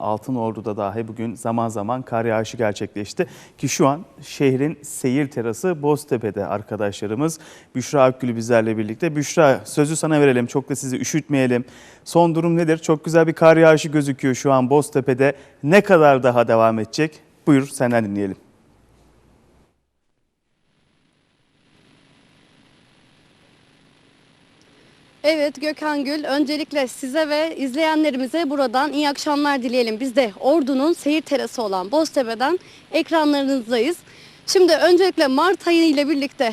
Altınordu'da dahi bugün zaman zaman kar yağışı gerçekleşti. Ki şu an şehrin seyir terası Boztepe'de arkadaşlarımız. Büşra Akgül bizlerle birlikte. Büşra sözü sana verelim çok da sizi üşütmeyelim. Son durum nedir? Çok güzel bir kar yağışı gözüküyor şu an Boztepe'de. Ne kadar daha devam edecek? Buyur senden dinleyelim. Evet Gökhan Gül, öncelikle size ve izleyenlerimize buradan iyi akşamlar dileyelim. Biz de Ordu'nun seyir terası olan Boztepe'den ekranlarınızdayız. Şimdi öncelikle Mart ayı ile birlikte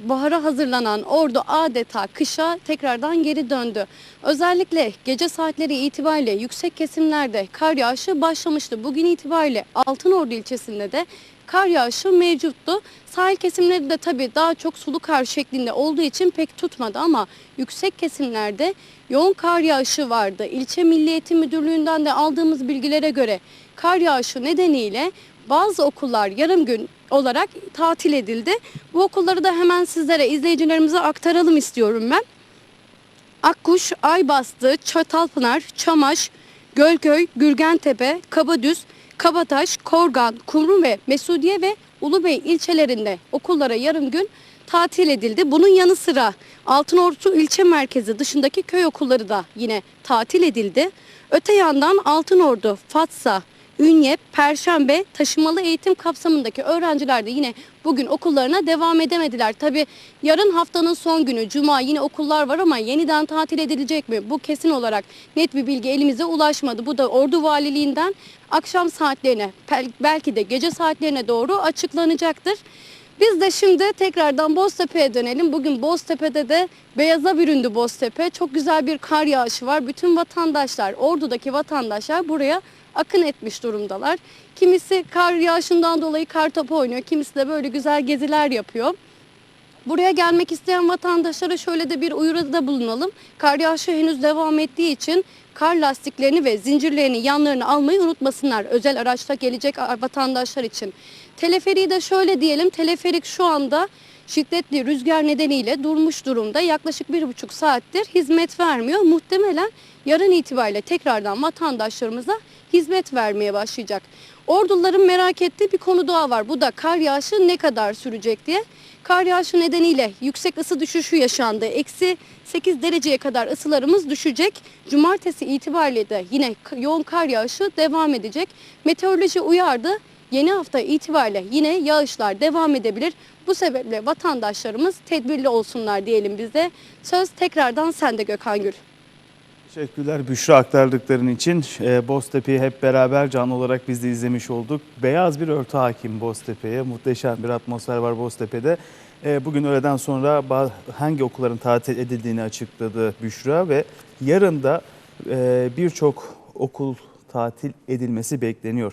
bahara hazırlanan Ordu adeta kışa tekrardan geri döndü. Özellikle gece saatleri itibariyle yüksek kesimlerde kar yağışı başlamıştı. Bugün itibariyle Altınordu ilçesinde de kar yağışı mevcuttu. Sahil kesimleri de tabii daha çok sulu kar şeklinde olduğu için pek tutmadı ama yüksek kesimlerde yoğun kar yağışı vardı. İlçe Milli Eğitim Müdürlüğü'nden de aldığımız bilgilere göre kar yağışı nedeniyle bazı okullar yarım gün olarak tatil edildi. Bu okulları da hemen sizlere, izleyicilerimize aktaralım istiyorum ben. Akkuş, Aybastı, Çatalpınar, Çamaş, Gölköy, Gürgentepe, Kabadüz, Kabataş, Korgan, Kumru ve Mesudiye ve Ulubey ilçelerinde okullara yarım gün tatil edildi. Bunun yanı sıra Altınordu ilçe merkezi dışındaki köy okulları da yine tatil edildi. Öte yandan Altınordu, Fatsa, Ünye, Perşembe taşımalı eğitim kapsamındaki öğrenciler de yine bugün okullarına devam edemediler. Tabi yarın haftanın son günü Cuma yine okullar var ama yeniden tatil edilecek mi? Bu kesin olarak net bir bilgi elimize ulaşmadı. Bu da Ordu Valiliğinden akşam saatlerine bel- belki de gece saatlerine doğru açıklanacaktır. Biz de şimdi tekrardan Boztepe'ye dönelim. Bugün Boztepe'de de beyaza büründü Boztepe. Çok güzel bir kar yağışı var. Bütün vatandaşlar, Ordu'daki vatandaşlar buraya akın etmiş durumdalar. Kimisi kar yağışından dolayı kar topu oynuyor. Kimisi de böyle güzel geziler yapıyor. Buraya gelmek isteyen vatandaşlara şöyle de bir uyarıda bulunalım. Kar yağışı henüz devam ettiği için kar lastiklerini ve zincirlerini yanlarına almayı unutmasınlar. Özel araçta gelecek vatandaşlar için. Teleferiği de şöyle diyelim. Teleferik şu anda şiddetli rüzgar nedeniyle durmuş durumda. Yaklaşık bir buçuk saattir hizmet vermiyor. Muhtemelen yarın itibariyle tekrardan vatandaşlarımıza hizmet vermeye başlayacak. Orduların merak ettiği bir konu daha var. Bu da kar yağışı ne kadar sürecek diye. Kar yağışı nedeniyle yüksek ısı düşüşü yaşandı. Eksi 8 dereceye kadar ısılarımız düşecek. Cumartesi itibariyle de yine yoğun kar yağışı devam edecek. Meteoroloji uyardı. Yeni hafta itibariyle yine yağışlar devam edebilir. Bu sebeple vatandaşlarımız tedbirli olsunlar diyelim biz de. Söz tekrardan sende Gökhan Gül. Teşekkürler Büşra aktardıkların için. Ee, Boztepe'yi hep beraber canlı olarak biz de izlemiş olduk. Beyaz bir örtü hakim Boztepe'ye. Muhteşem bir atmosfer var Boztepe'de. Ee, Bugün öğleden sonra hangi okulların tatil edildiğini açıkladı Büşra ve yarın da e, birçok okul tatil edilmesi bekleniyor.